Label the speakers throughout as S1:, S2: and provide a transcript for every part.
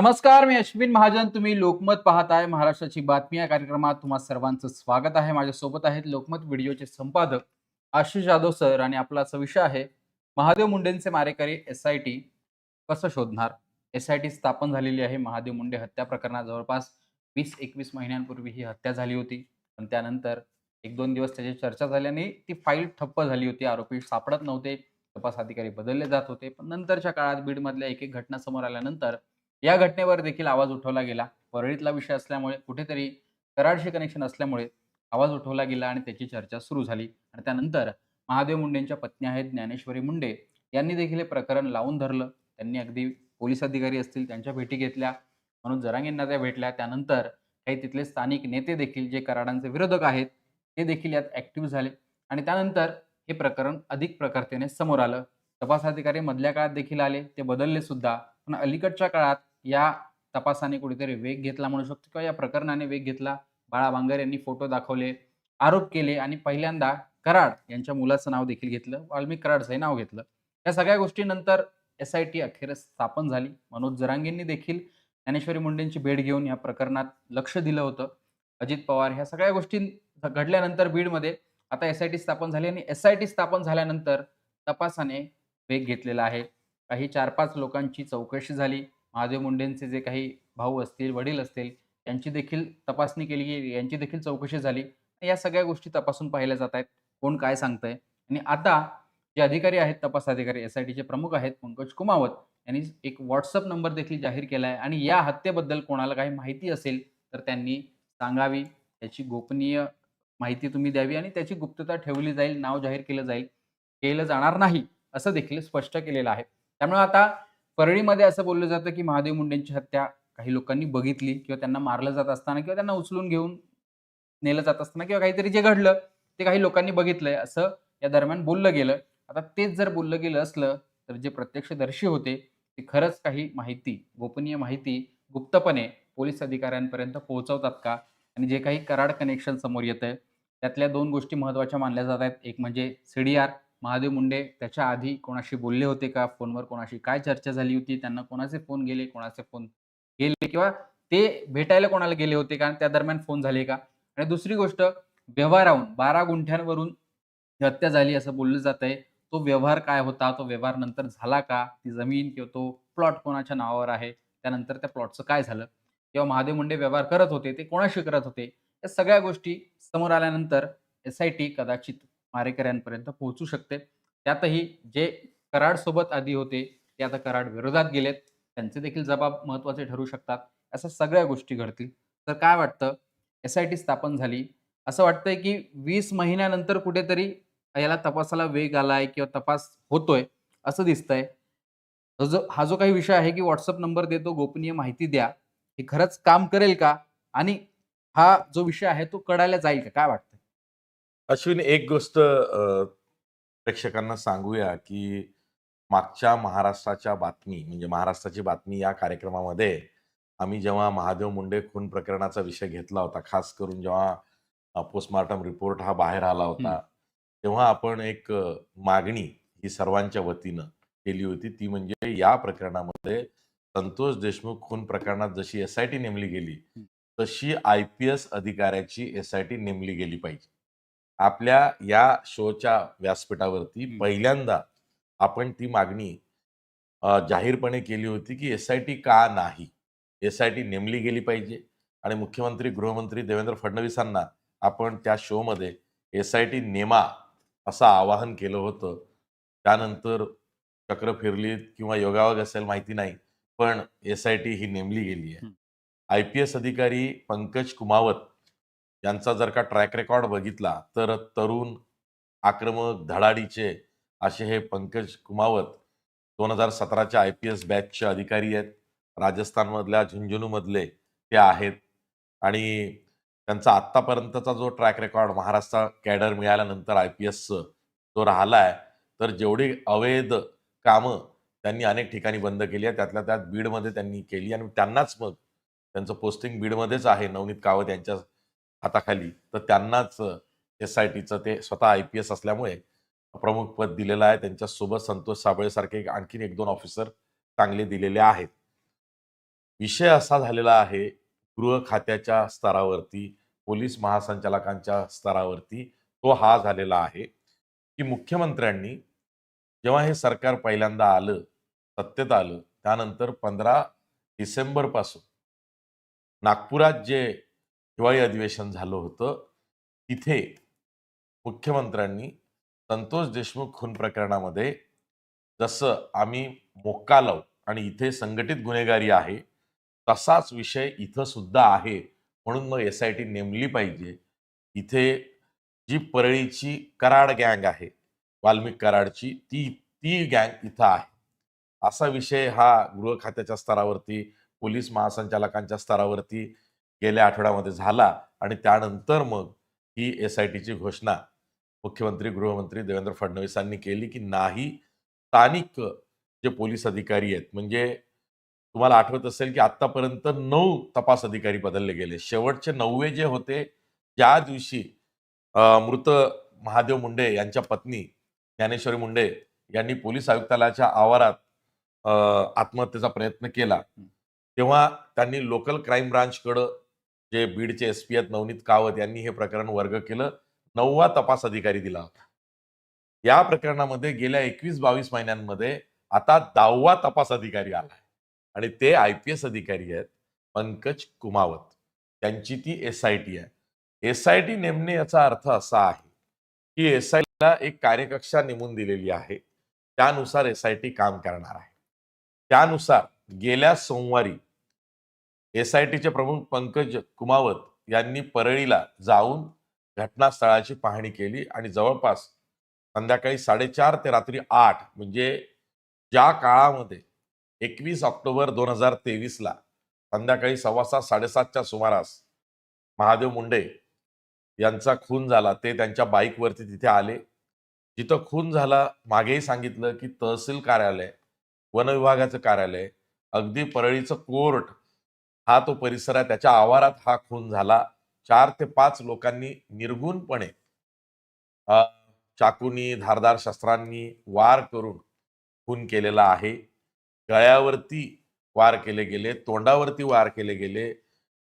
S1: नमस्कार मी अश्विन महाजन. तुम्ही लोकमत पाहताय महाराष्ट्राची बातमी. या कार्यक्रमात तुम्हा सर्वांचं स्वागत आहे. माझ्यासोबत आहेत लोकमत व्हिडिओचे संपादक आशिष जाधव सर आणि आपला असा विषय आहे महादेव मुंडेंचे मारेकरी एस आय टी कसं शोधणार? एस आय टी स्थापन झालेली आहे. महादेव मुंडे हत्या प्रकरणात जवळपास वीस एकवीस महिन्यांपूर्वी ही हत्या झाली होती. पण त्यानंतर एक दोन दिवस त्याची चर्चा झाल्याने ती फाईल ठप्प झाली होती. आरोपी सापडत नव्हते. तपास अधिकारी बदलले जात होते. पण नंतरच्या काळात बीडमधल्या एक एक घटना समोर आल्यानंतर या घटनेवर देखील आवाज उठवला गेला. परळीतला विषय असल्यामुळे कुठेतरी कराडशी कनेक्शन असल्यामुळे आवाज उठवला गेला आणि त्याची चर्चा सुरू झाली. आणि त्यानंतर महादेव मुंडेंच्या पत्नी आहेत ज्ञानेश्वरी मुंडे. यांनी देखील हे प्रकरण लावून धरलं. त्यांनी अगदी पोलीस अधिकारी असतील त्यांच्या भेटी घेतल्या. म्हणून जरांगेंना त्या भेटल्या. त्यानंतर काही तिथले स्थानिक नेते देखील जे कराडांचे विरोधक आहेत ते देखील यात ऍक्टिव्ह झाले. आणि त्यानंतर हे प्रकरण अधिक प्रकर्तेने समोर आलं. तपास अधिकारी मधल्या काळात देखील आले. ते बदलले सुद्धा. पण अलीकडच्या काळात या तपासाने कुठेतरी वेग घेतला म्हणू शकतो किंवा या प्रकरणाने वेग घेतला. बाळा बांगर यांनी फोटो दाखवले आरोप केले आणि पहिल्यांदा कराड यांच्या मुलाचं नाव देखील घेतलं वाल्मिक कराडचंही नाव घेतलं. या सगळ्या गोष्टीनंतर एस आय टी अखेर स्थापन झाली. मनोज जरांगेंनी देखील ज्ञानेश्वरी मुंडेंची भेट घेऊन या प्रकरणात लक्ष दिलं होतं. अजित पवार ह्या सगळ्या गोष्टी घडल्यानंतर बीडमध्ये आता एस आय टी स्थापन झाली आणि एस आय टी स्थापन झाल्यानंतर तपासाने वेग घेतलेला आहे. काही चार पाच लोकांची चौकशी झाली. महादेव मुंडेंचे जे काही भाऊ असतील वडील असतील यांची देखील तपासणी केली गेली यांची देखील चौकशी झाली. या सगळ्या गोष्टी तपासून पाहिल्या जात आहेत. कोण काय सांगतंय? आणि आता जे अधिकारी आहेत तपास अधिकारी एस आय टीचे प्रमुख आहेत पंकज कुमावत यांनी एक व्हॉट्सअप नंबर देखील जाहीर केला आहे आणि या हत्येबद्दल कोणाला काही माहिती असेल तर त्यांनी सांगावी. त्याची गोपनीय माहिती तुम्ही द्यावी आणि त्याची गुप्तता ठेवली जाईल नाव जाहीर केलं जाईल. केलं जाणार नाही असं देखील स्पष्ट केलेलं आहे. त्यामुळे आता परळीमध्ये असं बोललं जातं की महादेव मुंडेंची हत्या काही लोकांनी बघितली किंवा त्यांना मारलं जात असताना किंवा त्यांना उचलून घेऊन नेलं जात असताना किंवा काहीतरी जे घडलं ते काही लोकांनी बघितलंय असं या दरम्यान बोललं गेलं. आता तेच जर बोललं गेलं असलं तर जे प्रत्यक्षदर्शी होते ते खरंच काही माहिती गोपनीय माहिती गुप्तपणे पोलीस अधिकाऱ्यांपर्यंत पोहोचवतात का? आणि जे काही कराड कनेक्शन समोर येत आहे त्यातल्या दोन गोष्टी महत्त्वाच्या मानल्या जात आहेत. एक म्हणजे C D R Mahadev Munde त्याच्या आधी कोणाशी बोलले होते का? फोनवर कोणाशी काय चर्चा झाली होती? त्यांना कोणाचे फोन गेले कोणाचे फोन गेले किंवा ते भेटायला कोणाला गेले होते का? त्या दरम्यान फोन झाले का? आणि दुसरी गोष्ट व्यवहाराहून बारा गुंठ्यांवरून हत्या झाली असं बोललं जात आहे तो व्यवहार काय होता? तो व्यवहार नंतर झाला का? ती जमीन किंवा तो प्लॉट कोणाच्या नावावर आहे? त्यानंतर त्या प्लॉटचं काय झालं? किंवा महादेव मुंडे व्यवहार करत होते ते कोणाशी करत होते? या सगळ्या गोष्टी समोर आल्यानंतर एस आय टी कदाचित मारेकऱ्यांपर्यंत पोहोचू शकते. त्यातही जे कराड सोबत आधी होते ते आता कराड विरोधात गेलेत. त्यांचे देखील जबाब महत्त्वाचे ठरू शकतात. अशा सगळ्या गोष्टी घडतील. तर काय वाटतं? एस आय टी स्थापन झाली. असं वाटतंय की वीस महिन्यानंतर कुठेतरी याला तपासाला वेग आलाय किंवा तपास होतोय असं दिसतंय. जो हा जो काही विषय आहे की व्हॉट्सअप नंबर देतो गोपनीय माहिती द्या. हे खरंच काम करेल का? आणि हा जो विषय आहे तो कळायला जाईल का? काय वाटतं?
S2: अश्विन एक गोष्ट प्रेक्षकांना सांगूया की मागच्या महाराष्ट्राच्या बातमी म्हणजे महाराष्ट्राची बातमी या कार्यक्रमामध्ये आम्ही जेव्हा महादेव मुंडे खून प्रकरणाचा विषय घेतला होता खास करून जेव्हा पोस्टमार्टम रिपोर्ट हा बाहेर आला होता तेव्हा आपण एक मागणी ही सर्वांच्या वतीनं केली होती. ती म्हणजे या प्रकरणामध्ये संतोष देशमुख खून प्रकरणात जशी एस आय टी नेमली गेली. तशी आय पी एस अधिकाऱ्याची एस आय टी नेमली गेली पाहिजे. आपल्या या शोच्या व्यासपीठावरती. पहिल्यांदा आपण ती मागणी जाहीरपणे केली होती की एस आय टी का नाही एस आय टी नेमली गेली पाहिजे आणि मुख्यमंत्री गृहमंत्री देवेंद्र फडणवीसांना आपण त्या शोमध्ये एस आय टी नेमा असं आवाहन केलं होतं त्यानंतर चक्र फिरलीत किंवा योगायोग असेल माहिती नाही पण एस आय टी ही नेमली गेली आहे. आय पी एस अधिकारी पंकज कुमावत यांचा जर का ट्रॅक रेकॉर्ड बघितला तर तरुण आक्रमक धडाडीचे असे हे पंकज कुमावत दोन हजार सतराच्या आय पी एस बॅचचे अधिकारी आहेत. राजस्थानमधल्या झुंझुनूमधले ते आहेत. आणि त्यांचा आत्तापर्यंतचा जो ट्रॅक रेकॉर्ड महाराष्ट्र कॅडर मिळाल्यानंतर आय पी एसचं तो राहिला आहे तर जेवढी अवैध कामं त्यांनी अनेक ठिकाणी बंद केली आहे त्यातल्या त्यात बीडमध्ये त्यांनी केली आणि त्यांनाच मग त्यांचं पोस्टिंग बीडमध्येच आहे. नवनीत कावत यांच्या हाताखाली. तर त्यांनाच एस आय टीचं ते स्वतः आय पी एस असल्यामुळे प्रमुख पद दिलेलं आहे. त्यांच्यासोबत संतोष साबळेसारखे आणखीन एक दोन ऑफिसर चांगले दिलेले आहेत. विषय असा झालेला आहे गृह खात्याच्या स्तरावरती पोलीस महासंचालकांच्या स्तरावरती तो हा झालेला आहे की मुख्यमंत्र्यांनी जेव्हा हे सरकार पहिल्यांदा आलं सत्तेत आलं त्यानंतर पंधरा डिसेंबरपासून नागपुरात जे हिवाळी अधिवेशन झालं होतं. तिथे मुख्यमंत्र्यांनी संतोष देशमुख खून प्रकरणामध्ये जसं आम्ही मोक्का लावू आणि इथे संघटित गुन्हेगारी आहे तसाच विषय इथं सुद्धा आहे म्हणून मग एस आय टी नेमली पाहिजे. इथे जी परळीची कराड गँग आहे वाल्मिक कराडची ती ती गँग इथं आहे. असा विषय हा गृह खात्याच्या स्तरावरती पोलीस महासंचालकांच्या स्तरावरती गेल्या आठवड्यामध्ये झाला आणि त्यानंतर मग ही एस आय टीची घोषणा मुख्यमंत्री गृहमंत्री देवेंद्र फडणवीसांनी केली की नाही स्थानिक जे पोलीस अधिकारी आहेत म्हणजे तुम्हाला आठवत असेल की आतापर्यंत नऊ तपास अधिकारी बदलले गेले. शेवटचे नववे जे होते ज्या दिवशी मृत महादेव मुंडे यांच्या पत्नी ज्ञानेश्वरी मुंडे यांनी पोलीस आयुक्तालयाच्या आवारात आत्महत्येचा प्रयत्न केला तेव्हा त्यांनी लोकल क्राईम ब्रांचकडं जे बीडचे एस पी आहेत नवनीत कावत यांनी हे प्रकरण वर्ग केलं. नववा तपास अधिकारी दिला होता. या प्रकरणामध्ये गेल्या एकवीस बावीस महिन्यांमध्ये आता दहावा तपास अधिकारी आला आहे आणि ते आय पी एस अधिकारी आहेत पंकज कुमावत. त्यांची ती एस आय टी आहे. एस आय टी नेमणे याचा अर्थ असा आहे की एस आय ला एक कार्यकक्षा नेमून दिलेली आहे. त्यानुसार एस आय टी काम करणार आहे. त्यानुसार गेल्या सोमवारी एस आय टीचे प्रमुख पंकज कुमावत यांनी परळीला जाऊन घटनास्थळाची पाहणी केली आणि जवळपास संध्याकाळी साडेचार ते रात्री आठ म्हणजे ज्या काळामध्ये एकवीस ऑक्टोबर दोन हजार तेवीसला संध्याकाळी सव्वा सात साडेसातच्या सुमारास महादेव मुंडे यांचा खून झाला ते त्यांच्या बाईकवरती तिथे आले. जिथं खून झाला मागेही सांगितलं की तहसील कार्यालय वन विभागाचं कार्यालय अगदी परळीचं कोर्ट हा तो परिसर आहे त्याच्या आवारात हा खून झाला. चार ते पाच लोकांनी निर्गुणपणे चाकूनी धारदार शस्त्रांनी वार करून खून केलेला आहे. गळ्यावरती वार केले गेले तोंडावरती वार केले गेले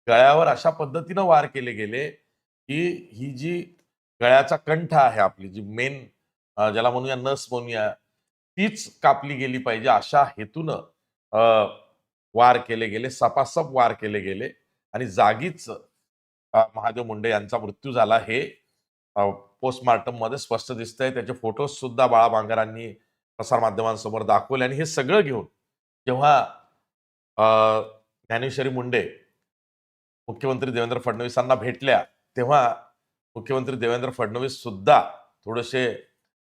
S2: गळ्यावर अशा पद्धतीनं वार केले गेले की ही जी गळ्याचा कंठ आहे आपली जी मेन ज्याला म्हणूया नस म्हणूया तीच कापली गेली पाहिजे अशा हेतून वार केले गेले सपासप वार केले गेले आणि जागीच महादेव मुंडे यांचा मृत्यू झाला. हे पोस्टमार्टममध्ये स्पष्ट दिसतंय. त्याचे फोटोज सुद्धा बाळा बांगरांनी प्रसारमाध्यमांसमोर दाखवले आणि हे सगळं घेऊन जेव्हा ज्ञानेश्वरी मुंडे मुख्यमंत्री देवेंद्र फडणवीसांना भेटल्या तेव्हा मुख्यमंत्री देवेंद्र फडणवीस सुद्धा थोडेसे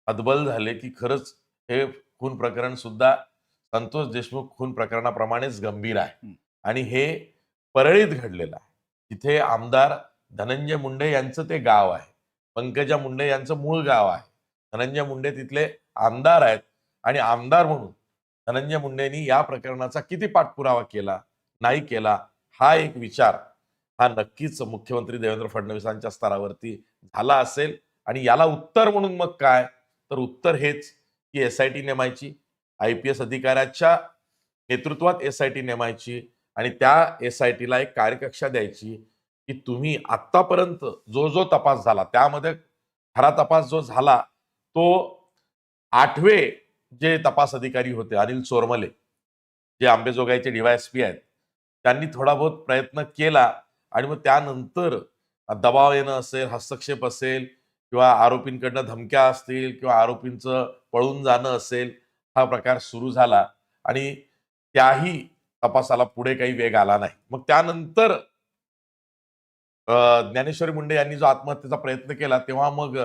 S2: हतबल झाले की खरंच हे खून प्रकरण सुद्धा संतोष देशमुख खून प्रकरणाप्रमाणेच गंभीर आहे. आणि हे परळीत घडलेलं आहे. तिथे आमदार धनंजय मुंडे यांचं ते गाव आहे. पंकजा मुंडे यांचं मूळ गाव आहे. धनंजय मुंडे तिथले आमदार आहेत. आणि आमदार म्हणून धनंजय मुंडेंनी या प्रकरणाचा किती पाठपुरावा केला नाही केला हा एक विचार हा नक्कीच मुख्यमंत्री देवेंद्र फडणवीसांच्या स्तरावरती झाला असेल. आणि याला उत्तर म्हणून मग काय? तर उत्तर हेच की एस आय टी नेमायची. आय पी एस अधिकाऱ्याच्या नेतृत्वात एस आय टी नेमायची आणि त्या एस आय टीला एक कार्यकक्षा द्यायची की तुम्ही आत्तापर्यंत जो जो तपास झाला त्यामध्ये खरा तपास जो झाला तो आठवे जे तपास अधिकारी होते अनिल चोरमले जे आंबेजोगाईचे डीवायएसपी आहेत त्यांनी थोडा बहुत प्रयत्न केला आणि मग त्यानंतर दबाव येणं असेल हस्तक्षेप असेल किंवा आरोपींकडनं धमक्या असतील किंवा आरोपींचं पळून जाणं असेल हा प्रकार सुरू झाला आणि त्याही तपासाला पुढे काही वेग आला नाही. मग त्यानंतर ज्ञानेश्वरी मुंडे यांनी जो आत्महत्येचा प्रयत्न केला तेव्हा मग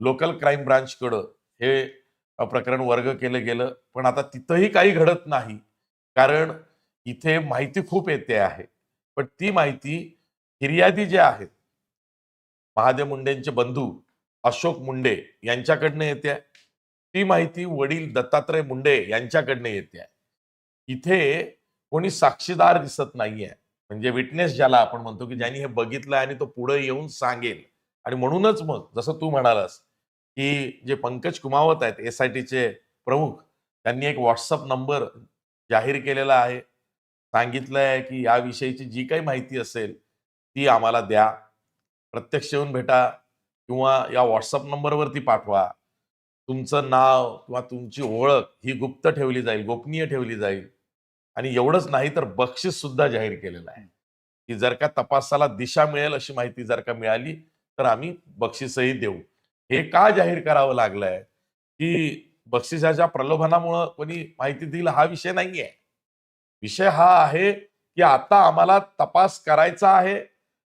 S2: लोकल क्राईम ब्रांचकडं हे प्रकरण वर्ग केलं गेलं. पण आता तिथंही काही घडत नाही. कारण इथे माहिती खूप येते आहे. पण ती माहिती फिर्यादी जे आहेत महादेव मुंडेंचे बंधू अशोक मुंडे यांच्याकडनं येते ती माहिती वडील दत्तात्रय मुंडे यांच्याकडनं येते. इथे कोणी साक्षीदार दिसत नाहीये. म्हणजे विटनेस ज्याला आपण म्हणतो की ज्यांनी हे बघितलं आणि तो पुढे येऊन सांगेल. आणि म्हणूनच मग जसं तू म्हणालास की जे पंकज कुमावत आहेत एस आय टीचे प्रमुख त्यांनी एक व्हॉट्सअप नंबर जाहीर केलेला आहे. सांगितलंय की याविषयीची जी काही माहिती असेल ती आम्हाला द्या. प्रत्यक्ष येऊन भेटा किंवा या व्हॉट्सअप नंबरवरती पाठवा. तुमचं नाव किंवा तुमची ओळख ही गुप्त ठेवली जाईल गोपनीय ठेवली जाईल. आणि एवढंच नाही तर बक्षीस सुद्धा जाहीर केलेलं आहे. की जर का तपासाला दिशा मिळेल अशी माहिती जर का मिळाली तर आम्ही बक्षीसही देऊ. हे का जाहीर करावं लागलंय? की बक्षिसाच्या प्रलोभनामुळं कोणी माहिती देईल हा विषय नाहीये. विषय हा आहे की आता आम्हाला तपास करायचा आहे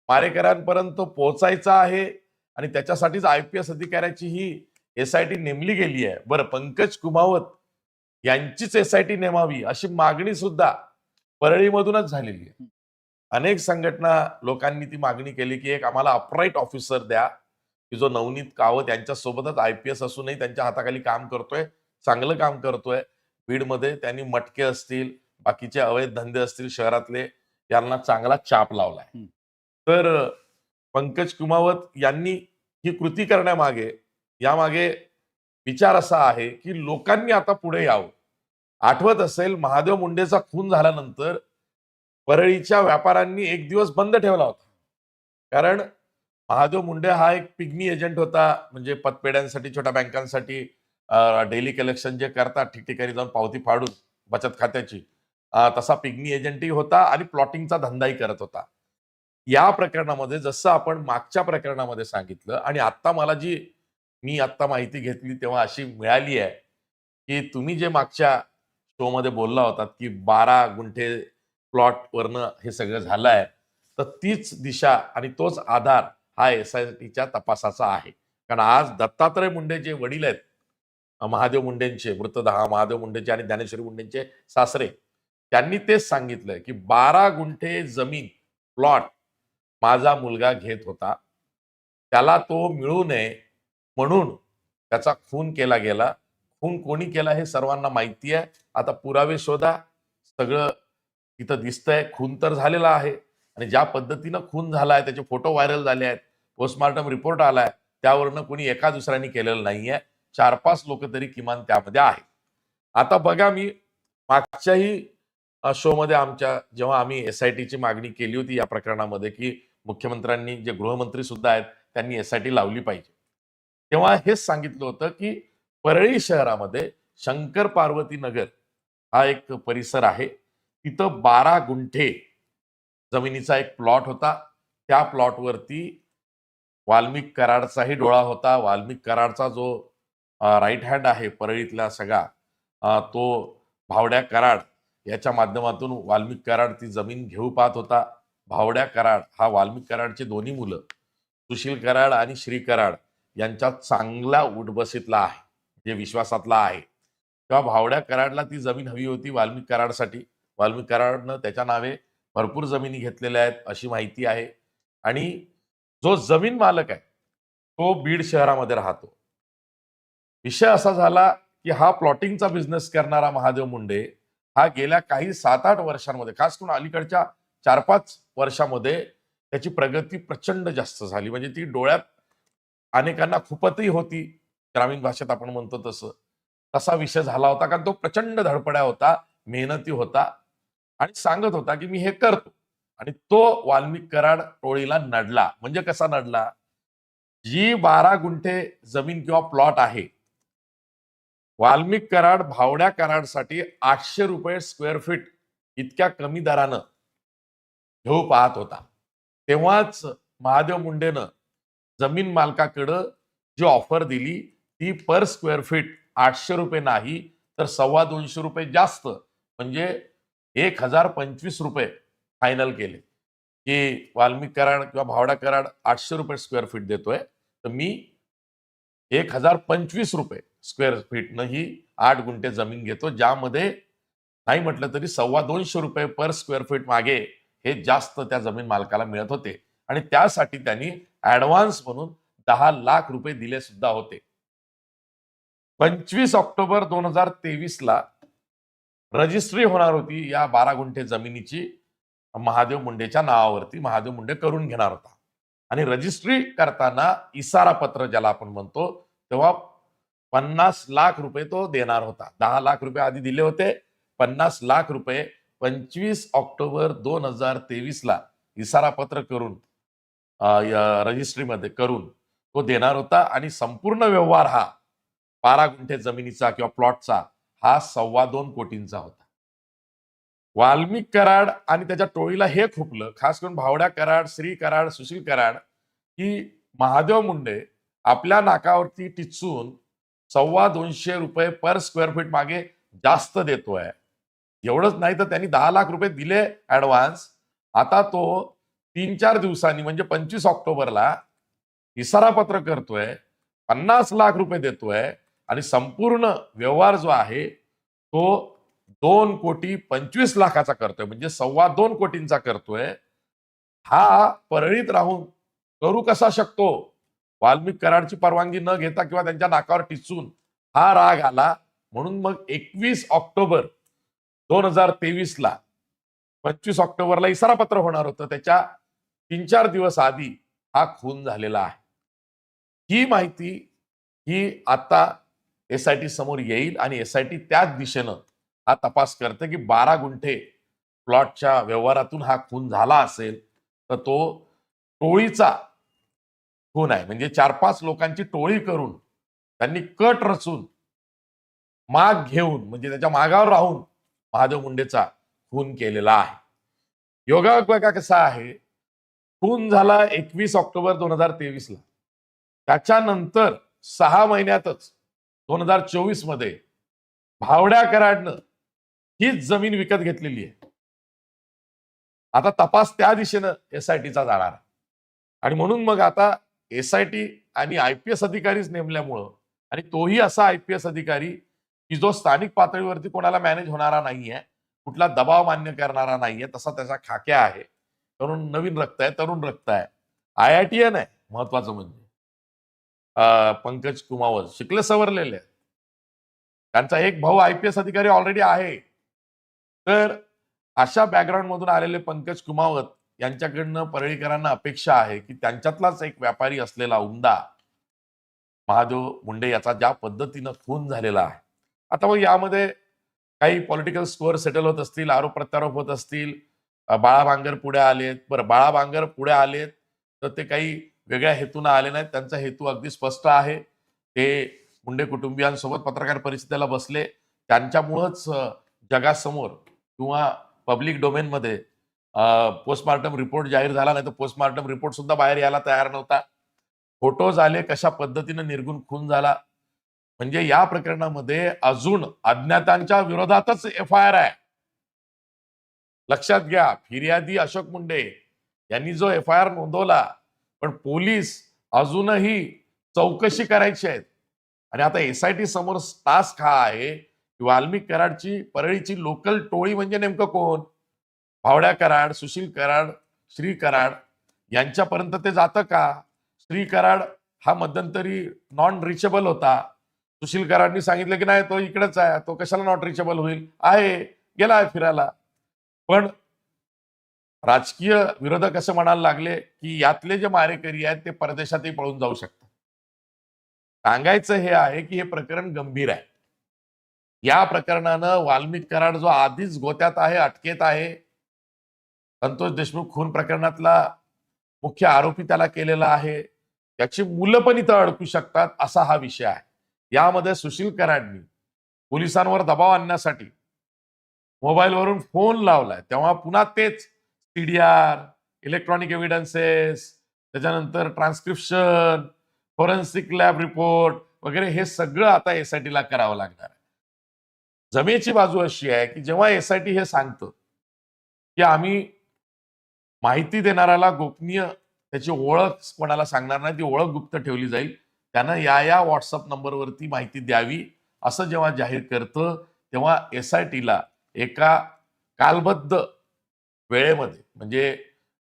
S2: मारेकऱ्यांपर्यंत पोहोचायचा आहे आणि त्याच्यासाठीच आय पी एस अधिकाऱ्याची ही एस आय टी नेमली गेली आहे. बरं पंकज कुमावत यांचीच एस आय टी नेमावी अशी मागणी सुद्धा परळीमधूनच झालेली आहे. अनेक संघटना लोकांनी ती मागणी केली की एक आम्हाला अपराईट ऑफिसर द्या की जो नवनीत कावत यांच्यासोबतच आय पी एस असूनही त्यांच्या हाताखाली काम करतोय चांगलं काम करतोय. बीडमध्ये त्यांनी मटके असतील बाकीचे अवैध धंदे असतील शहरातले यांना चांगला चाप लावलाय. तर पंकज कुमावत यांनी ही कृती करण्यामागे यामागे विचार असा आहे की लोकांनी आता पुढे यावं. आठवत असेल महादेव मुंडेचा खून झाल्यानंतर परळीच्या व्यापाऱ्यांनी एक दिवस बंद ठेवला होता. कारण महादेव मुंडे हा एक पिग्मी एजंट होता म्हणजे पतपेढ्यांसाठी छोट्या बँकांसाठी डेली कलेक्शन जे करतात ठिकठिकाणी जाऊन पावती फाडून बचत खात्याची तसा पिग्मी एजंटही होता आणि प्लॉटिंगचा धंदाही करत होता. या प्रकरणामध्ये जसं आपण मागच्या प्रकरणामध्ये सांगितलं आणि आता मला जी मी आत्ता माहिती घेतली तेव्हा अशी मिळाली आहे की तुम्ही जे मागच्या शोमध्ये बोलला होतात की बारा गुंठे प्लॉट वरनं हे सगळं झालं आहे तर तीच दिशा आणि तोच आधार हा एस आय टीच्या तपासाचा आहे. कारण आज दत्तात्रय मुंडे जे वडील आहेत महादेव मुंडेंचे मृतदहा महादेव मुंडेचे आणि ज्ञानेश्वरी मुंडेंचे सासरे त्यांनी तेच सांगितलंय की बारा गुंठे जमीन प्लॉट माझा मुलगा घेत होता त्याला तो मिळू नये म्हणून त्याचा खून केला गेला. खून कोणी केला हे सर्वांना माहिती आहे आता पुरावे शोधा. सगळं तिथं दिसतंय. खून तर झालेला आहे. आणि ज्या पद्धतीनं खून झालाय त्याचे फोटो व्हायरल झाले आहेत. पोस्टमॉर्टम रिपोर्ट आलाय. त्यावरनं कोणी एका दुसऱ्याने केलेलं नाहीये. चार पाच लोक तरी किमान त्यामध्ये आहेत. आता बघा मी मागच्याही शोमध्ये आमच्या जेव्हा आम्ही एस आय टीची मागणी केली होती या प्रकरणामध्ये की मुख्यमंत्र्यांनी जे गृहमंत्री सुद्धा आहेत त्यांनी एस आय टी लावली पाहिजे. तेव्हा हेच सांगितलं होतं की परळी शहरामध्ये शंकर पार्वती नगर हा एक परिसर आहे. तिथं बारा गुंठे जमिनीचा एक प्लॉट होता. त्या प्लॉटवरती वाल्मिक कराडचाही डोळा होता. वाल्मिक कराडचा जो राईट हँड आहे परळीतला सगळा तो भावड्या कराड याच्या माध्यमातून वाल्मिक कराड ती जमीन घेऊ पाहत होता. भावड्या कराड हा वाल्मिक कराडचे दोन्ही मुलं सुशील कराड आणि श्री कराड. यांच्या चांगला उठबसीतला आहे जे विश्वासातला आहे. तेव्हा भावड्या कराडला ती जमीन हवी होती वाल्मिक कराडसाठी. वाल्मिक कराडनं त्याच्या नावे भरपूर जमिनी घेतलेल्या आहेत अशी माहिती आहे. आणि जो जमीन मालक आहे तो बीड शहरामध्ये राहतो. विषय असा झाला की हा प्लॉटिंगचा बिझनेस करणारा महादेव मुंडे हा गेल्या काही सात आठ वर्षांमध्ये खास करून अलीकडच्या चार पाच वर्षामध्ये त्याची प्रगती प्रचंड जास्त झाली. म्हणजे ती डोळ्यात अनेकांना खुपतही होती. ग्रामीण भाषेत आपण म्हणतो तसं. तसा विषय झाला होता कारण तो प्रचंड धडपड्या होता मेहनती होता आणि सांगत होता की मी हे करतो. आणि तो वाल्मिक कराड टोळीला नडला. म्हणजे कसा नडला? जी बारा गुंठे जमीन किंवा प्लॉट आहे. वाल्मिक कराड भावड्या कराडसाठी आठशे रुपये स्क्वेअर फीट इतक्या कमी दरानं घेऊ पाहत होता. तेव्हाच महादेव मुंडेनं जमीन मालकाकडं जी ऑफर दिली ती पर स्क्वेअर फीट आठशे रुपये नाही तर सव्वा दोनशे रुपये जास्त. म्हणजे एक हजार पंचवीस रुपये फायनल केले. की वाल्मिक कराड किंवा भावडा कराड आठशे रुपये स्क्वेअर फीट देतोय. तर मी एक हजार पंचवीस रुपये स्क्वेअर फीटनं ही आठ गुंठे जमीन घेतो ज्यामध्ये नाही म्हटलं तरी सव्वा दोनशे रुपये पर स्क्वेअर फीट मागे हे जास्त त्या जमीन मालकाला मिळत होते. आणि त्यासाठी त्यांनी ऍडव्हान्स म्हणून दहा लाख रुपये दिले सुद्धा होते. पंचवीस ऑक्टोबर दोन हजार तेवीस ला रजिस्ट्री होणार होती या बारा गुंठे जमिनीची. महादेव मुंडेच्या नावावरती महादेव मुंडे करून घेणार होता. आणि रजिस्ट्री करताना इसारा पत्र ज्याला आपण म्हणतो तेव्हा पन्नास लाख रुपये तो देणार होता. दहा लाख रुपये आधी दिले होते पन्नास लाख रुपये पंचवीस ऑक्टोबर दोन हजार तेवीसला इसारा पत्र करून रजिस्ट्रीमध्ये करून तो देणार होता आणि संपूर्ण व्यवहार हा बारा गुंठे जमिनीचा किंवा प्लॉटचा हा सव्वा दोन कोटींचा होता. वाल्मिक कराड आणि त्याच्या टोळीला हे खुपलं खास करून भावड्या कराड श्री कराड सुशील कराड की महादेव मुंडे आपल्या नाकावरती टिचून सव्वा दोनशे रुपये पर स्क्वेअर फीट मागे जास्त देतोय. एवढंच नाही तर त्यांनी दहा लाख रुपये दिले ऍडव्हान्स आता तो तीन चार दिवसांनी म्हणजे पंचवीस ऑक्टोबरला इसारा पत्र करतोय पन्नास लाख रुपये देतोय आणि संपूर्ण व्यवहार जो आहे तो दोन कोटी पंचवीस लाखाचा करतोय म्हणजे सव्वा दोन कोटींचा करतोय. हा परळीत राहून करू कसा शकतो? वाल्मिक कराडची परवानगी न घेता किंवा त्यांच्या नाकावर टिचून हा राग आला म्हणून मग एकवीस ऑक्टोबर दोन हजार तेवीस ला पंचवीस ऑक्टोबरला इसारा पत्र होणार होतं. त्याच्या तीन चार दिवस आधी हा खून झालेला आहे. ही माहिती ही आता एस आय टी समोर येईल आणि एस आय टी त्याच दिशेनं हा तपास करते की बारा गुंठे प्लॉटच्या व्यवहारातून हा खून झाला असेल तर तो टोळीचा खून आहे. म्हणजे चार पाच लोकांची टोळी करून त्यांनी कट रचून माग घेऊन म्हणजे त्याच्या मागावर राहून महादेव मुंडेचा खून केलेला आहे. योगा कसा आहे? खून झाला एकवीस ऑक्टोबर दोन हजार तेवीस ला त्याच्यानंतर सहा महिन्यातच दोन हजार चोवीसमध्ये भावड्या कराडनं हीच जमीन विकत घेतलेली आहे. आता तपास त्या दिशेनं एस आय जाणार. आणि म्हणून मग आता एस आय टी आणि आय पी एस अधिकारीच नेमल्यामुळं आणि तोही असा आय पी एस अधिकारी की जो स्थानिक पातळीवरती कोणाला मॅनेज होणारा नाहीये कुठला दबाव मान्य करणारा नाहीये तसा त्याचा खाक्या आहे. तरुण नवीन रक्त आहे तरुण रक्त आहे. आय आय टी एन आहे महत्वाचं म्हणजे. पंकज कुमावत शिकले सवरलेले आहेत. त्यांचा एक भाऊ आय पी एस अधिकारी ऑलरेडी आहे. तर अशा बॅकग्राऊंड मधून आलेले पंकज कुमावत यांच्याकडनं परळीकरांना अपेक्षा आहे की त्यांच्यातलाच एक व्यापारी असलेला उमदा महादेव मुंडे याचा ज्या पद्धतीनं खून झालेला आहे. आता मग यामध्ये काही पॉलिटिकल स्कोअर सेटल होत असतील आरोप प्रत्यारोप होत असतील बाळा बांगर पुढे आलेत. बरं बाळा बांगर पुढे आलेत तर ते काही वेगळ्या हेतून आले नाहीत. त्यांचा हेतू अगदी स्पष्ट आहे. ते मुंडे कुटुंबियांसोबत पत्रकार परिषदेला बसले. त्यांच्यामुळंच जगासमोर किंवा पब्लिक डोमेनमध्ये पोस्टमार्टम रिपोर्ट जाहीर झाला नाही तर पोस्टमार्टम रिपोर्ट सुद्धा बाहेर यायला तयार नव्हता. फोटोज आले कशा पद्धतीनं निर्गुण खून झाला? म्हणजे या प्रकरणामध्ये अजून अज्ञातांच्या विरोधातच एफ आय आर आहे. लक्षात घ्या फिर्यादी अशोक मुंडे यांनी जो एफ आय आर नोंदवला पण पोलीस अजूनही चौकशी करायची आहेत. आणि आता एस आय टी समोर टास्क हा आहे? की वाल्मिक कराडची परळीची लोकल टोळी म्हणजे नेमकं कोण? भावड्या कराड सुशील कराड श्री कराड यांच्यापर्यंत ते जातं का? श्री कराड हा मध्यंतरी नॉन रिचेबल होता. सुशील कराडनी सांगितलं की नाही तो इकडेच आहे तो कशाला नॉट रिचेबल होईल? आहे गेला आहे फिरायला. पण राजकीय विरोधक असं म्हणायला लागले की यातले जे मारेकरी आहेत ते परदेशातही पळून जाऊ शकतात. सांगायचं हे आहे की हे प्रकरण गंभीर आहे. या प्रकरणानं वाल्मिक कराड जो आधीच गोत्यात आहे अटकेत आहे संतोष देशमुख खून प्रकरणातला मुख्य आरोपी त्याला केलेला आहे. त्याची मुलं पण इथं अडकू शकतात असा हा विषय आहे. यामध्ये सुशील कराडनी पोलिसांवर दबाव आणण्यासाठी मोबाईलवरून फोन लावलाय. तेव्हा पुन्हा तेच सीडीआर इलेक्ट्रॉनिक एव्हिडन्सेस त्याच्यानंतर ट्रान्सक्रिप्शन फॉरेन्सिक लॅब रिपोर्ट वगैरे हे सगळं आता एसआयटी ला करावं लागणार आहे. जमेची बाजू अशी आहे की जेव्हा एसआयटी हे सांगतं की आम्ही माहिती देणाऱ्याला गोपनीय त्याची ओळख कोणाला सांगणार नाही ती ओळख गुप्त ठेवली जाईल. त्यानं या या व्हॉट्सअप नंबरवरती माहिती द्यावी असं जेव्हा जाहीर करतं तेव्हा एस आय टीला एका कालबद्ध वेळेमध्ये म्हणजे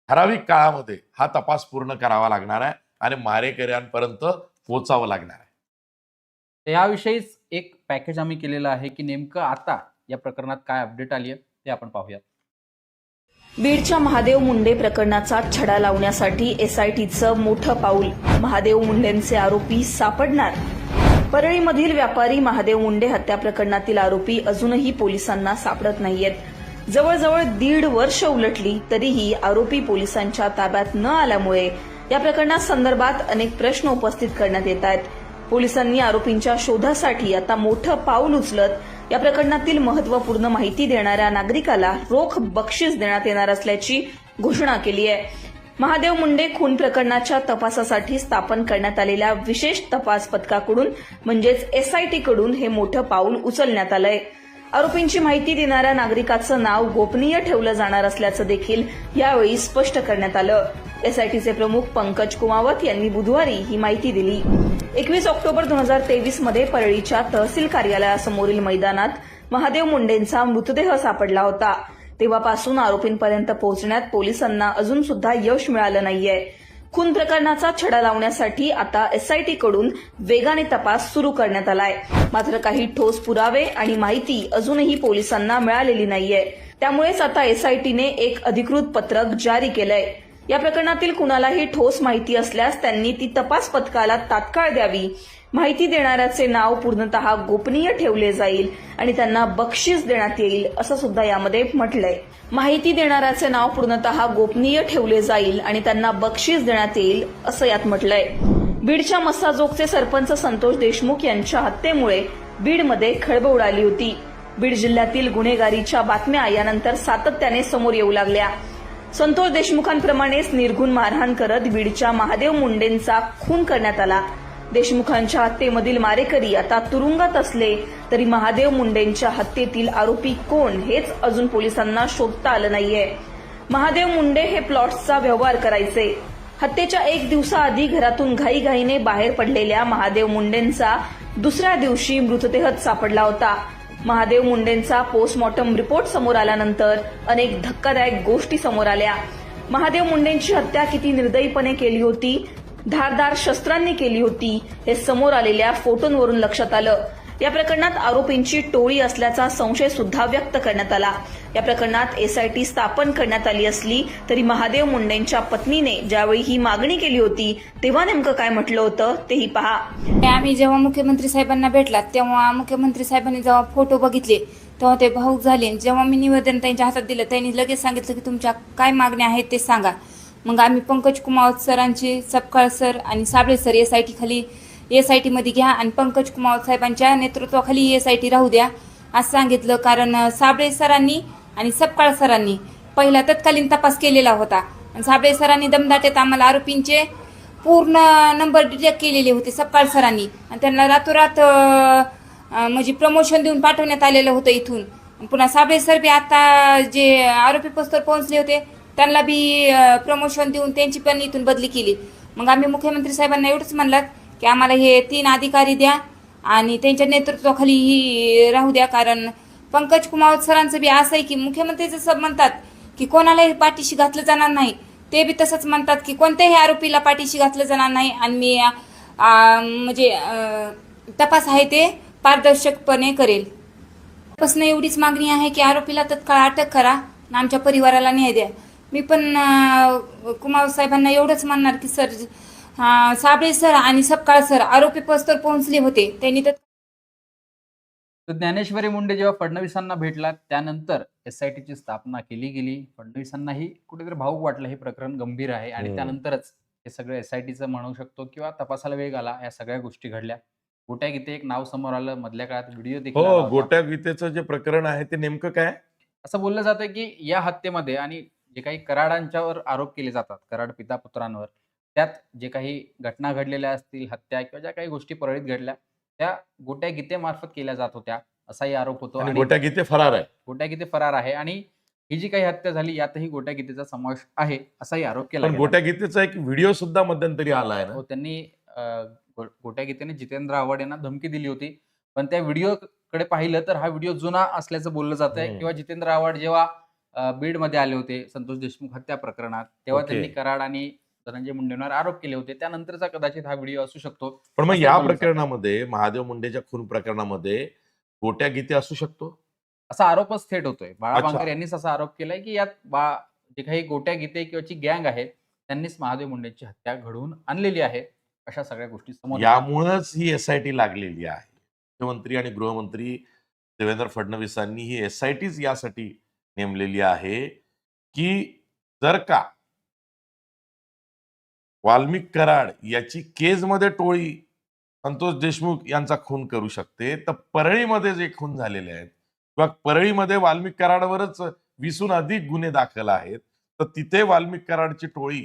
S2: ठराविक काळामध्ये हा तपास पूर्ण करावा लागणार आहे आणि मारेकऱ्यांपर्यंत पोचावं लागणार आहे.
S1: याविषयीच एक पॅकेज आम्ही केलेलं आहे की नेमकं आता या प्रकरणात काय अपडेट आली आहे ते आपण पाहूयात.
S3: बीडच्या महादेव मुंडे प्रकरणाचा छडा लावण्यासाठी एसआयटीचं मोठं पाऊल. महादेव मुंडेंचे आरोपी सापडणार. परळीमधील व्यापारी महादेव मुंडे हत्या प्रकरणातील आरोपी अजूनही पोलिसांना सापडत नाहीयेत. जवळजवळ दीड वर्ष उलटली तरीही आरोपी पोलिसांच्या ताब्यात न आल्यामुळे या प्रकरणासंदर्भात अनेक प्रश्न उपस्थित करण्यात येत आहेत. पोलिसांनी आरोपींच्या शोधासाठी आता मोठं पाऊल उचलत या प्रकरणातील महत्त्वपूर्ण माहिती देणाऱ्या नागरिकाला रोख बक्षीस देण्यात येणार असल्याची घोषणा केली आहे. महादेव मुंडे खून प्रकरणाच्या तपासासाठी स्थापन करण्यात आलेल्या विशेष तपास पथकाकडून म्हणजेच एसआयटीकडून हे मोठं पाऊल उचलण्यात आलंय. आरोपींची माहिती देणाऱ्या नागरिकाचं नाव गोपनीय ठेवलं जाणार असल्याचं देखील यावेळी स्पष्ट करण्यात आलं. एसआयटीचे प्रमुख पंकज कुमावत यांनी बुधवारी ही माहिती दिली. एकवीस ऑक्टोबर दोन हजार तेवीसमध्ये परळीच्या तहसील कार्यालयासमोरील मैदानात महादेव मुंडेंचा मृतदेह सापडला होता. तेव्हापासून आरोपींपर्यंत पोहोचण्यात पोलिसांना अजून सुद्धा यश मिळालं नाहीये. खून प्रकरणाचा छडा लावण्यासाठी आता एसआयटी कडून वेगाने तपास सुरू करण्यात आलाय. मात्र काही ठोस पुरावे आणि माहिती अजूनही पोलिसांना मिळालेली नाहीये. त्यामुळेच आता एसआयटीने एक अधिकृत पत्रक जारी केलंय. या प्रकरणातील कुणालाही ठोस माहिती असल्यास त्यांनी ती तपास पथकाला तात्काळ द्यावी. माहिती देणाऱ्याचे नाव पूर्णतः गोपनीय ठेवले जाईल आणि त्यांना बक्षीस देण्यात येईल असं सुद्धा यामध्ये म्हटलंय. माहिती देणाऱ्याचे नाव पूर्णतः गोपनीय ठेवले जाईल आणि त्यांना बक्षीस देण्यात येईल असं यात म्हटलंय. बीडच्या मस्साजोगचे सरपंच संतोष देशमुख यांच्या हत्येमुळे बीडमध्ये खळबळ उडाली होती. बीड जिल्ह्यातील गुन्हेगारीच्या बातम्या यानंतर सातत्याने समोर येऊ लागल्या. संतोष देशमुखांप्रमाणेच निर्गुण मारहाण करत बीडच्या महादेव मुंडेंचा खून करण्यात आला. देशमुखांच्या हत्येमधील मारेकरी आता तुरुंगात असले तरी महादेव मुंडेंच्या हत्येतील आरोपी कोण हेच अजून पोलिसांना शोधता आलं नाहीये. महादेव मुंडे हे प्लॉट्सचा व्यवहार करायचे. हत्येच्या एक दिवसाआधी घरातून घाईघाईने बाहेर पडलेल्या महादेव मुंडेंचा दुसऱ्या दिवशी मृतदेहच सापडला होता. महादेव मुंडेंचा पोस्टमॉर्टम रिपोर्ट समोर आल्यानंतर अनेक धक्कादायक गोष्टी समोर आल्या. महादेव मुंडेंची हत्या किती निर्दयीपणे केली होती धारदार शस्त्रांनी केली होती हे समोर आलेल्या फोटोंवरून लक्षात आलं. या प्रकरणात आरोपींची टोळी असल्याचा संशय सुद्धा व्यक्त करण्यात आला. या प्रकरणात एसआयटी स्थापन करण्यात आली असली तरी महादेव मुंडेंच्या पत्नीने ज्यावेळी ही मागणी केली होती तेव्हा नेमकं काय म्हटलं होतं तेही पहा.
S4: आम्ही जेव्हा मुख्यमंत्री साहेबांना भेटला तेव्हा मुख्यमंत्री साहेबांनी जेव्हा फोटो बघितले तेव्हा ते भाऊक झाले. जेव्हा मी निवेदन त्यांच्या हातात दिलं त्यांनी लगेच सांगितलं की तुमच्या काय मागण्या आहेत ते सांगा. मग आम्ही पंकज कुमावत सरांचे सपकाळ सर आणि Sable sir S I T खाली एस आय टीमध्ये घ्या आणि पंकज कुमावत साहेबांच्या नेतृत्वाखाली एस आय टी राहू द्या. असं सांगितलं कारण साबळे सरांनी आणि सपकाळ सरांनी पहिला तत्कालीन तपास केलेला होता. आणि साबळे सरांनी दमदाट्यात आम्हाला आरोपींचे पूर्ण नंबर डिटेक्ट केलेले होते सपकाळ सरांनी. आणि त्यांना रातोरात म्हणजे प्रमोशन देऊन पाठवण्यात आलेलं होतं इथून. पुन्हा साबळे सर बी आता जे आरोपी पोस्टर पोहोचले होते त्यांना बी प्रमोशन देऊन त्यांची पण इथून बदली केली. मग आम्ही मुख्यमंत्री साहेबांना एवढंच म्हणलात की आम्हाला हे तीन अधिकारी द्या आणि त्यांच्या नेतृत्वाखाली ही राहू द्या. कारण पंकज कुमावत सरांचं बी असं आहे की मुख्यमंत्री जसं म्हणतात की कोणालाही पाठीशी घातलं जाणार नाही. ते बी तसंच म्हणतात की कोणत्याही आरोपीला पाठीशी घातलं जाणार नाही. आणि मी म्हणजे तपास आहे ते पारदर्शकपणे करेल. तपासनं एवढीच मागणी आहे की आरोपीला तत्काळ अटक करा आणि आमच्या परिवाराला न्याय द्या. मी पण कुमार साहेबांना एवढंच म्हणणार की सर साबळे सर आणि सपकाळ सर आरोपी पस्तर पोहोचले होते. त्यांनी तर
S1: ज्ञानेश्वरी मुंडे जेव्हा फडणवीसांना भेटला त्यानंतर एसआयटीची स्थापना केली गेली. फडणवीसांनाही कुठेतरी भाऊक वाटलं हे प्रकरण गंभीर आहे. आणि. त्यानंतरच हे सगळं एसआयटीचं म्हणू शकतो किंवा तपासाला वेग आला या सगळ्या गोष्टी घडल्या. गोट्या गीते एक नाव समोर आलं मधल्या काळात व्हिडिओ देखील
S2: हो. गोट्या गीतेचं जे प्रकरण आहे ते नेमकं काय?
S1: असं बोललं जातं की या हत्येमध्ये आणि जे काही कराडांच्यावर आरोप केले जातात कराड पिता पुत्रांवर त्यात जे काही घटना घडलेल्या असतील हत्या किंवा ज्या काही गोष्टी परळीत घडल्या त्या गोट्या गीतेमार्फत केल्या जात होत्या असाही आरोप होतो
S2: आणि गोट्या गीते फरार आहे
S1: गोट्या गीते फरार आहे आणि ही जी काही हत्या झाली यातही गोट्या गीतेचा समावेश आहे असाही आरोप केला.
S2: गोट्या गीतेचा एक व्हिडिओ सुद्धा मध्यंतरी आला आहे
S1: हो त्यांनी गोट्या गीतेने जितेंद्र आव्हाड यांना धमकी दिली होती पण त्या व्हिडिओ कडे पाहिलं तर हा व्हिडिओ जुना असल्याचं बोललं जात आहे. किंवा जितेंद्र आव्हाड जेव्हा बीडमध्ये आले होते संतोष देशमुख हत्या प्रकरणात तेव्हा. त्यांनी कराड आणि धनंजय मुंडेंवर आरोप केले होते त्यानंतरचा कदाचित हा व्हिडिओ असू शकतो
S2: पण मग या. प्रकरणामध्ये महादेव मुंडेच्या खून प्रकरणामध्ये गोट्या गीते असू शकतो
S1: असा आरोपच थेट होतोय बाळा. बांगर यांनीच असा आरोप केलाय की यात बा जे काही गोट्या गीते किंवाची गँग आहे त्यांनीच महादेव मुंडेंची हत्या घडवून आणलेली आहे अशा सगळ्या गोष्टी समोर.
S2: यामुळेच ही एसआयटी लागलेली आहे मुख्यमंत्री आणि गृहमंत्री देवेंद्र फडणवीसांनी ही एसआयटीच यासाठी नेमलेली आहे की जर का वाल्मिक कराड याची केजमध्ये टोळी संतोष देशमुख यांचा खून करू शकते तर परळीमध्ये जे खून झालेले आहेत किंवा परळीमध्ये वाल्मिक कराडवरच वीसहून अधिक गुन्हे दाखल आहेत तर तिथे वाल्मिक कराडची टोळी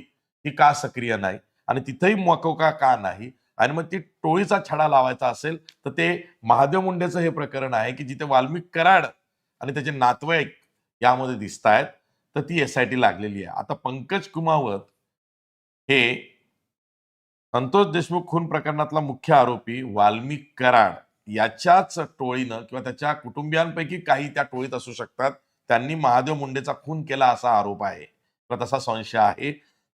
S2: ही का सक्रिय नाही आणि तिथेही मकोका का नाही? आणि मग ती टोळीचा छडा लावायचा असेल तर ते महादेव मुंडेचं हे प्रकरण आहे की जिथे वाल्मिक कराड आणि त्याचे नातवाईक यामध्ये दिसत आहेत तर ती एस आय टी लागलेली आहे. आता पंकज कुमावत हे संतोष देशमुख खून प्रकरणातला मुख्य आरोपी वाल्मिक कराड याच्याच टोळीनं किंवा त्याच्या कुटुंबियांपैकी काही त्या टोळीत असू शकतात. त्यांनी महादेव मुंडेचा खून केला असा आरोप आहे. किंवा तसा संशय आहे.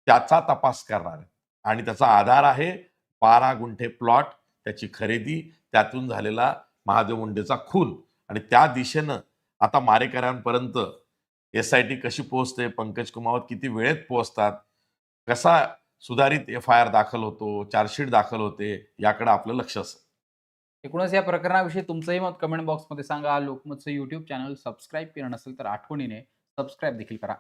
S2: त्याचा तपास करणार आणि त्याचा आधार आहे बारा गुंठे प्लॉट त्याची खरेदी त्यातून झालेला महादेव मुंडेचा खून. आणि त्या दिशेनं आता मारेकऱ्यांपर्यंत एस आय टी कशी पोहोचते पंकज कुमावत किती वेळेत पोहोचतात कसा सुधारित एफ आय आर दाखल होतो चार्जशीट दाखल होते याकडे आपलं लक्ष असेल.
S1: एकूणच या प्रकरणाविषयी तुमचंही मत कमेंट बॉक्समध्ये सांगा. लोकमतचं यूट्यूब चॅनल सबस्क्राईब केलं नसेल तर आठवणीने सबस्क्राईब देखील करा.